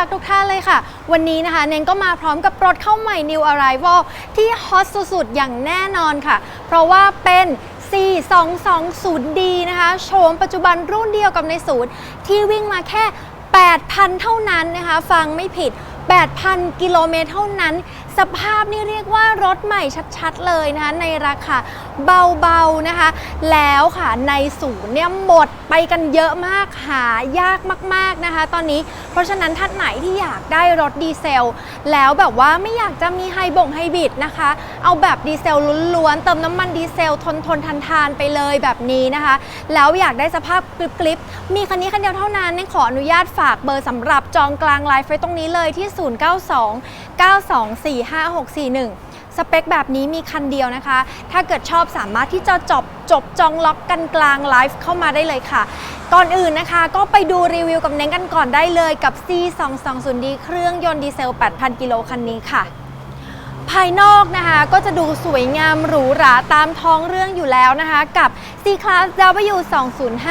รักทุกท่านเลยค่ะ วันนี้นะคะเนงก็มาพร้อมกับรถเข้าใหม่ New Arrival ที่ฮอตสุดๆ อย่างแน่นอนค่ะ เพราะว่าเป็น 4220D นะคะโฉมปัจจุบันรุ่นเดียวกับในศูนย์ที่วิ่งมาแค่ 8,000 เท่านั้นนะคะ ฟังไม่ผิด 8,000 กิโลเมตรเท่านั้น สภาพนี่เรียกว่ารถใหม่ชัดๆเลยนะคะในราคาเบาๆนะคะ แล้วค่ะในศูนย์เนี่ยหมดไปกันเยอะมากหายากมากๆนะคะ ตอนนี้เพราะฉะนั้นท่านไหนที่อยากได้รถดีเซล แล้วแบบว่าไม่อยากจะมีไฮบ่งไฮบิดนะคะ เอาแบบดีเซลล้วนๆเติมน้ำมันดีเซลทนทนทานทานๆไปเลยแบบนี้นะคะ แล้วอยากได้สภาพกริบๆมีคันนี้คันเดียวเท่านั้นขออนุญาตฝากเบอร์สำหรับจองกลางไลฟ์ไว้ตรงนี้เลยที่092 9245641สเปคแบบนี้มีคันเดียวนะคะ ถ้าเกิดชอบสามารถที่จะจบจบจองล็อกกันกลางไลฟ์เข้ามาได้เลยค่ะ ก่อนอื่นนะคะ ก็ไปดูรีวิวกับเน้นกันก่อนได้เลยกับ C220D เครื่องยนต์ดีเซล 8,000 กิโลคันนี้ค่ะ ภายนอกนะคะ ก็จะดูสวยงามหรูหราตามท้องเรื่องอยู่แล้วนะคะ กับ C-Class W205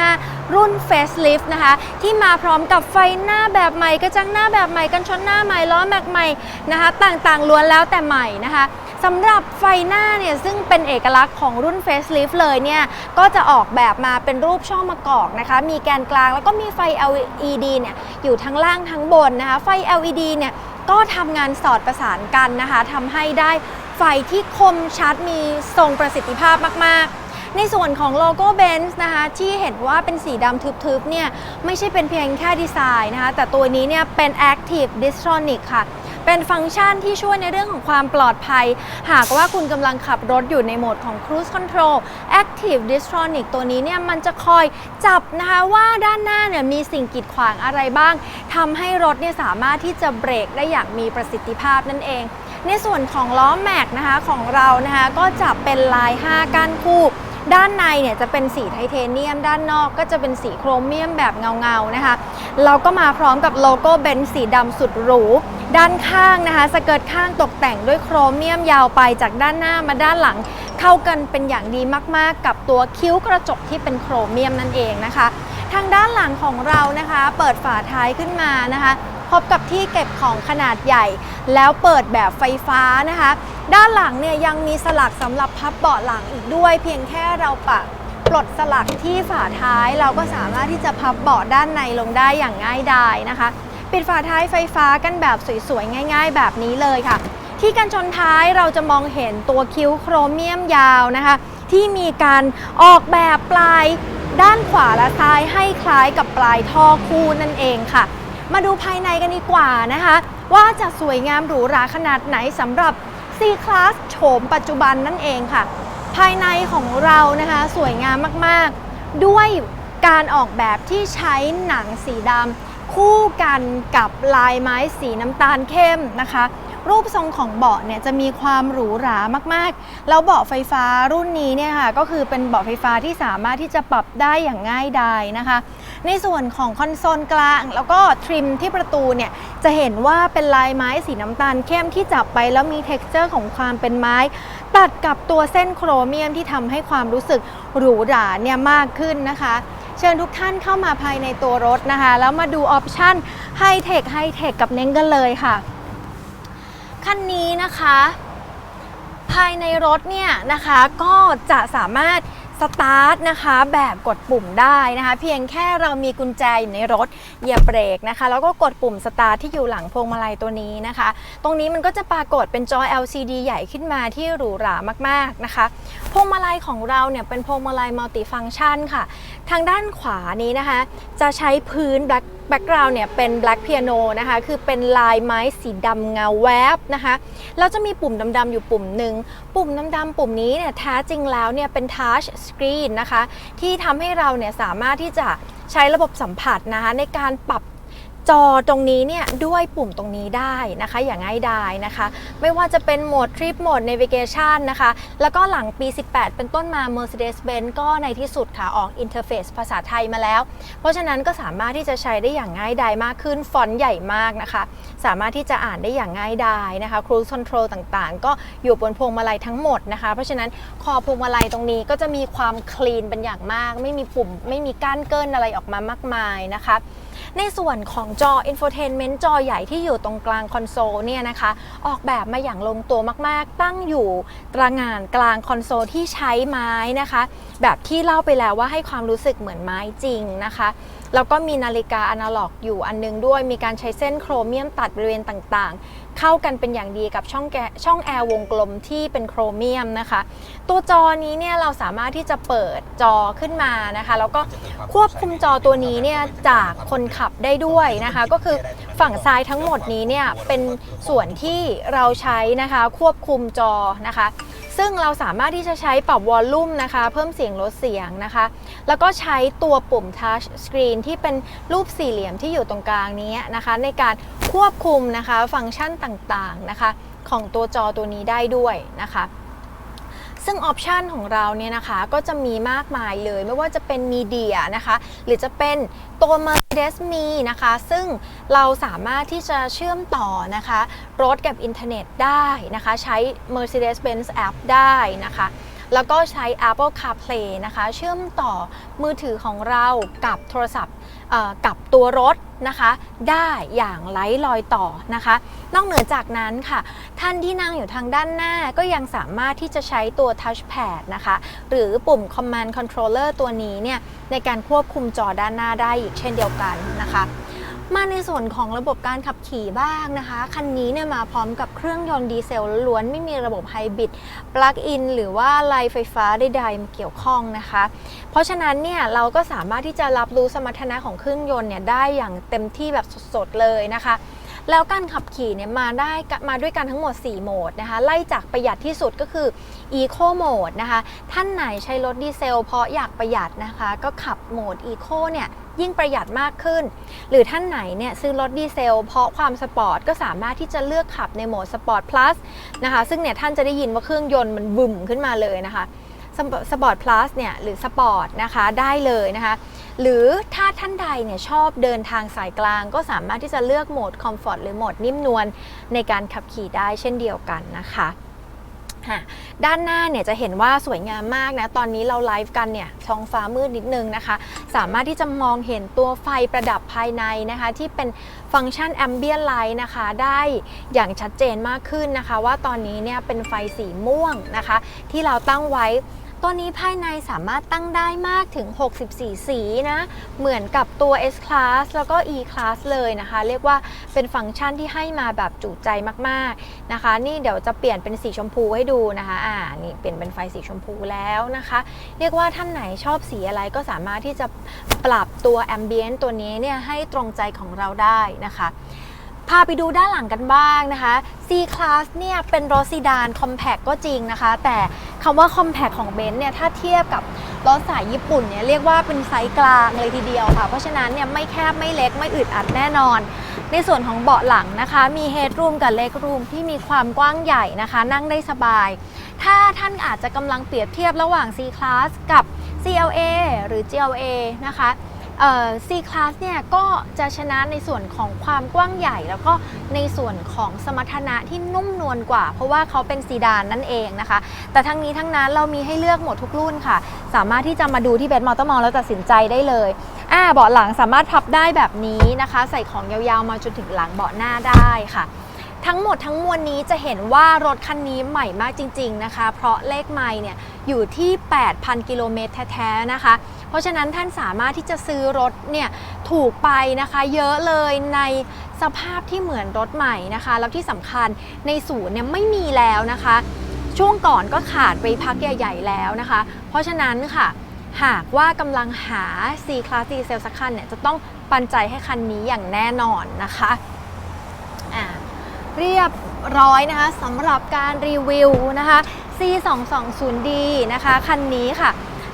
รุ่น Facelift นะคะ ที่มาพร้อมกับไฟหน้าแบบใหม่กระจังหน้าแบบใหม่กันชนหน้าใหม่ล้อแม็กใหม่นะคะ ต่างๆล้วนแล้วแต่ใหม่นะคะสำหรับไฟหน้าเนี่ยซึ่งเป็นเอกลักษณ์ของรุ่น Facelift เลยเนี่ย ก็จะออกแบบมาเป็นรูปช่องมะกอกนะคะ มีแกนกลางแล้วก็มีไฟ LED เนี่ยอยู่ทั้งล่างทั้งบนนะคะ ไฟ LED เนี่ย ก็ทำงานสอดประสานกันนะคะทำให้ได้ไฟที่คมชัดมีทรงประสิทธิภาพมากๆ ในส่วนของโลโก้เบนซ์นะคะที่เห็นว่าเป็นสีดำทึบๆเนี่ยไม่ใช่เป็นเพียงแค่ดีไซน์นะคะแต่ตัวนี้เนี่ยเป็น Active Distronic ค่ะ เป็นฟังก์ชันที่ช่วยในเรื่องของความปลอดภัย หากว่าคุณกำลังขับรถอยู่ในโหมดของ Cruise Control Active Distronic ตัวนี้เนี่ยมันจะคอยจับนะคะว่าด้านหน้าเนี่ยมีสิ่งกีดขวางอะไรบ้างทำให้รถเนี่ยสามารถที่จะเบรกได้อย่างมีประสิทธิภาพนั่นเอง ในส่วนของล้อแม็กนะคะของเรานะคะก็จะเป็นลาย 5 ก้านคู่ด้านในเนี่ยจะเป็นสีไทเทเนียม ด้านนอกก็จะเป็นสีโครเมียมแบบเงาๆนะคะ เราก็มาพร้อมกับโลโก้เบนซ์สีดำสุดหรู ด้านข้างนะคะ สเกิร์ตข้างตกแต่งด้วยโครเมียมยาวไปจากด้านหน้ามาด้านหลัง เข้ากันเป็นอย่างดีมากๆ กับตัวคิ้วกระจกที่เป็นโครเมียมนั่นเองนะคะ ทางด้านหลังของเรานะคะ เปิดฝาท้ายขึ้นมานะคะพบกับที่เก็บของขนาดใหญ่ แล้วเปิดแบบไฟฟ้านะคะ ด้านหลังเนี่ยยังมีสลักสำหรับพับเบาะหลังอีกด้วย เพียงแค่เราปะปลดสลักที่ฝาท้าย เราก็สามารถที่จะพับเบาะด้านในลงได้อย่างง่ายดายนะคะ ปิดฝาท้ายไฟฟ้ากันแบบสวยๆ ง่าย ๆ แบบนี้เลยค่ะ ที่กันชนท้ายเราจะมองเห็นตัวคิ้วโครเมียมยาวนะคะ ที่มีการออกแบบปลายด้านขวาและซ้ายให้คล้ายกับปลายท่อคู่นั่นเองค่ะ มาดูภายในกันดีกว่านะคะ ว่าจะสวยงามหรูหราขนาดไหนสำหรับ C-Class โฉมปัจจุบันนั่นเองค่ะ ภายในของเรานะคะสวยงามมากๆ ด้วยการออกแบบที่ใช้หนังสีดำ คู่กันกับลายไม้สีน้ำตาลเข้มนะคะ รูปทรงของเบาะเนี่ยจะมีความหรูหรามากๆ แล้วเบาะไฟฟ้ารุ่นนี้เนี่ยค่ะก็คือเป็นเบาะไฟฟ้าที่สามารถที่จะปรับได้อย่างง่ายดายนะคะ ในส่วนของคอนโซลกลาง แล้วก็ทริมที่ประตูเนี่ยจะเห็นว่าเป็นลายไม้สีน้ำตาลเข้มที่จับไปแล้วมี t e x t อร์ของความเป็นไม้ ตัดกับตัวเส้นโครเมียมที่ทำให้ความรู้สึกหรูหราเนี่ยมากขึ้นนะคะ เชิญทุกท่านเข้ามาภายในตัวรถนะคะ แล้วมาดูออปชั่นไฮเทคไฮเทคกับเน้งกันเลยค่ะ คันนี้นะคะ ภายในรถเนี่ยนะคะก็จะสามารถ สตาร์ทนะคะแบบกดปุ่มได้นะคะ เพียงแค่เรามีกุญแจอยู่ในรถเหยียบเบรกนะคะ แล้วก็กดปุ่มสตาร์ทที่อยู่หลังพวงมาลัยตัวนี้นะคะ ตรงนี้มันก็จะปรากฏเป็นจอ LCD ใหญ่ขึ้นมาที่หรูหรามากๆนะคะพวงมาลัยของเราเนี่ยเป็นพวงมาลัยมัลติฟัง c t ชันค่ะ ทางด้านขวานี้นะคะ จะใช้พื้น black background เนี่ยเป็น black piano นะคะ คือเป็นลายไม้สีดำเงาแวบนะคะแล้วจะมีปุ่มดำๆอยู่ปุ่มหนึ่ง ปุ่มดำๆปุ่มนี้เนี่ยแท้จริงแล้วเนี่ยเป็น touch c r e e n นะคะ ที่ทำให้เราเนี่ยสามารถที่จะใช้ระบบสัมผัสนะคะในการปรับ จอตรงนี้เนี่ยด้วยปุ่มตรงนี้ได้นะคะ อย่างง่ายดายนะคะ ไม่ว่าจะเป็นโหมด Trip โหมด Navigation นะคะ แล้วก็หลังปี 18 เป็นต้นมา Mercedes-Benz ก็ในที่สุดค่ะ ออกอินเทอร์เฟซภาษาไทยมาแล้ว เพราะฉะนั้นก็สามารถที่จะใช้ได้อย่างง่ายดายมากขึ้น ฟอนต์ใหญ่มากนะคะ สามารถที่จะอ่านได้อย่างง่ายดายนะคะ Cruise Control ต่างๆ ก็อยู่บนพวงมาลัยทั้งหมดนะคะ เพราะฉะนั้นคอพวงมาลัยตรงนี้ก็จะมีความคลีนเป็นอย่างมาก ไม่มีปุ่มไม่มีก้านเกินอะไรออกมามากมายนะคะ ในส่วนของจอ infotainment จอใหญ่ที่อยู่ตรงกลางคอนโซลเนี่ยนะคะ ออกแบบมาอย่างลงตัวมาก ๆ ตั้งอยู่ตระงานกลางคอนโซลที่ใช้ไม้นะคะ แบบที่เล่าไปแล้วว่าให้ความรู้สึกเหมือนไม้จริงนะคะ แล้วก็มีนาฬิกาอนาล็อกอยู่อันนึงด้วย มีการใช้เส้นโครเมียมตัดบริเวณต่างๆ เข้ากันเป็นอย่างดีกับช่องแช่องแอร์วงกลมที่เป็นโครเมียมนะคะ ตัวจอนี้เนี่ยเราสามารถที่จะเปิดจอขึ้นมานะคะ แล้วก็ควบคุมจอตัวนี้เนี่ยจากคนขับได้ด้วยนะคะ ก็คือฝั่งซ้ายทั้งหมดนี้เนี่ยเป็นส่วนที่เราใช้นะคะควบคุมจอนะคะ ซึ่งเราสามารถที่จะใช้ปรับวอลลุ่มนะคะ เพิ่มเสียงลดเสียงนะคะ แล้วก็ใช้ตัวปุ่ม Touch Screen ที่เป็นรูปสี่เหลี่ยมที่อยู่ตรงกลางนี้นะคะ ในการควบคุมนะคะฟังก์ชันต่างๆนะคะของตัวจอตัวนี้ได้ด้วยนะคะซึ่งออปชันของเราเนี่ยนะคะก็จะมีมากมายเลย ไม่ว่าจะเป็นมีเดียนะคะ หรือจะเป็นตัว Mercedes Me นะคะ ซึ่งเราสามารถที่จะเชื่อมต่อนะคะ รถกับอินเทอร์เน็ตได้นะคะ ใช้ Mercedes-Benz App ได้นะคะ แล้วก็ใช้ Apple CarPlay นะคะ เชื่อมต่อมือถือของเรากับโทรศัพท์กับตัวรถนะคะ ได้อย่างไร้รอยต่อนะคะ นอกเหนือจากนั้นค่ะ ท่านที่นั่งอยู่ทางด้านหน้าก็ยังสามารถที่จะใช้ตัว Touchpad นะคะ หรือปุ่ม Command Controller ตัวนี้เนี่ยในการควบคุมจอด้านหน้าได้อีกเช่นเดียวกันนะคะ มาในส่วนของระบบการขับขี่บ้างนะคะ คันนี้เนี่ยมาพร้อมกับเครื่องยนต์ดีเซลล้วนไม่มีระบบไฮบริดปลั๊กอินหรือว่าไลไฟฟ้าใดๆมาเกี่ยวข้องนะคะ เพราะฉะนั้นเนี่ยเราก็สามารถที่จะรับรู้สมรรถนะของเครื่องยนต์เนี่ยได้อย่างเต็มที่แบบสดๆเลยนะคะ แล้วการขับขี่เนี่ยมาได้มาด้วยกันทั้งหมด 4 โหมดนะคะ ไล่จากประหยัดที่สุดก็คือ Eco Mode นะคะ ท่านไหนใช้รถดีเซลเพราะอยากประหยัดนะคะ ก็ขับโหมด Eco เนี่ยยิ่งประหยัดมากขึ้น หรือท่านไหนเนี่ยซื้อรถดีเซล เพราะความสปอร์ตก็สามารถที่จะเลือกขับในโหมด Sport Plus นะคะ ซึ่งเนี่ยท่านจะได้ยินว่าเครื่องยนต์มันบึ่มขึ้นมาเลยนะคะสปอร์ตพลัสเนี่ยหรือสปอร์ตนะคะได้เลยนะคะ หรือถ้าท่านใดเนี่ยชอบเดินทางสายกลาง ก็สามารถที่จะเลือกโหมดคอมฟอร์ตหรือโหมดนิ่มนวลในการขับขี่ได้เช่นเดียวกันนะคะค่ะด้านหน้าเนี่ยจะเห็นว่าสวยงามมากนะ ตอนนี้เราไลฟ์กันเนี่ยท้องฟ้ามืดนิดนึงนะคะ สามารถที่จะมองเห็นตัวไฟประดับภายในนะคะ ที่เป็นฟังก์ชัน Ambient Light นะคะ ได้อย่างชัดเจนมากขึ้นนะคะ ว่าตอนนี้เนี่ยเป็นไฟสีม่วงนะคะ ที่เราตั้งไว้ ตัวนี้ภายในสามารถตั้งได้มากถึง 64 สีนะ เหมือนกับตัว S Class แล้วก็ E Class เลยนะคะ เรียกว่าเป็นฟังก์ชันที่ให้มาแบบจุใจมากๆนะคะ นี่เดี๋ยวจะเปลี่ยนเป็นสีชมพูให้ดูนะคะ อ่า นี่เปลี่ยนเป็นไฟสีชมพูแล้วนะคะ เรียกว่าท่านไหนชอบสีอะไรก็สามารถที่จะปรับตัว Ambient ตัวนี้เนี่ยให้ตรงใจของเราได้นะคะ พาไปดูด้านหลังกันบ้างนะคะ C Class เนี่ยเป็นรถซีดานคอมแพคก็จริงนะคะ แต่คำว่าคอมแพคของเบนซ์เนี่ยถ้าเทียบกับรถสายญี่ปุ่นเนี่ยเรียกว่าเป็นไซส์กลางเลยทีเดียวค่ะ เพราะฉะนั้นเนี่ยไม่แคบไม่เล็กไม่อึดอัดแน่นอน ในส่วนของเบาะหลังนะคะ มีเฮดรูมกับเลกรูมที่มีความกว้างใหญ่นะคะ นั่งได้สบาย ถ้าท่านอาจจะกำลังเปรียบเทียบระหว่าง C Class กับ CLA หรือ GLA นะคะ C Class เนี่ยก็จะชนะในส่วนของความกว้างใหญ่ แล้วก็ในส่วนของสมรรถนะที่นุ่มนวลกว่า เพราะว่าเขาเป็นซีดานนั่นเองนะคะ แต่ทั้งนี้ทั้งนั้นเรามีให้เลือกหมดทุกรุ่นค่ะ สามารถที่จะมาดูที่เบนมอเตอร์มอลแล้วตัดสินใจได้เลยอ่าเบาะหลังสามารถพับได้แบบนี้นะคะ ใส่ของยาวๆมาจนถึงหลังเบาะหน้าได้ค่ะ ทั้งหมดทั้งมวลนี้จะเห็นว่ารถคันนี้ใหม่มากจริง ๆนะคะ เพราะเลขไมล์เนี่ยอยู่ที่ 8,000 กิโลเมตรแท้ ๆ นะคะ เพราะฉะนั้นท่านสามารถที่จะซื้อรถเนี่ยถูกไปนะคะ เยอะเลยในสภาพที่เหมือนรถใหม่นะคะ แล้วที่สำคัญในศูนย์เนี่ยไม่มีแล้วนะคะ ช่วงก่อนก็ขาดไปพักใหญ่ ๆ แล้วนะคะ เพราะฉะนั้นค่ะหากว่ากำลังหา C Class D Cell สักคันเนี่ยจะต้องปันใจให้คันนี้อย่างแน่นอนนะคะ เรียบร้อยนะคะสำหรับการรีวิวนะคะ C220D นะคะคันนี้ค่ะ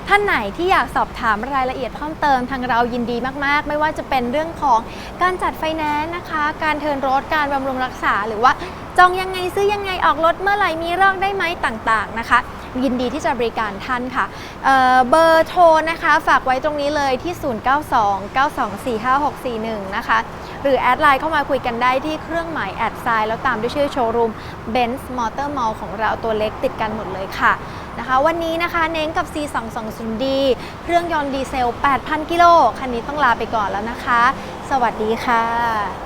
ท่านไหนที่อยากสอบถามรายละเอียดเพิ่มเติมทางเรายินดีมาก ๆ ไม่ว่าจะเป็นเรื่องของการจัดไฟแนนซ์นะคะ การเทินรถการบำรุงรักษา หรือว่าจองยังไงซื้อยังไงออกรถเมื่อไหร่มีเลิกได้ไหมต่างๆนะคะ ยินดีที่จะบริการท่านค่ะเเบอร์โทรนะคะ ฝากไว้ตรงนี้เลยที่ 0929245641 นะคะ หรือแอดไลน์เข้ามาคุยกันได้ที่เครื่องหมายแอดไซน์แล้วตามด้วยชื่อโชว์รูม Benz Motor Mall ของเราตัวเล็กติดกันหมดเลยค่ะนะคะวันนี้นะคะเน้งกับ C220D เครื่องยนต์ดีเซล 8,000 กิโลคันนี้ต้องลาไปก่อนแล้วนะคะ สวัสดีค่ะ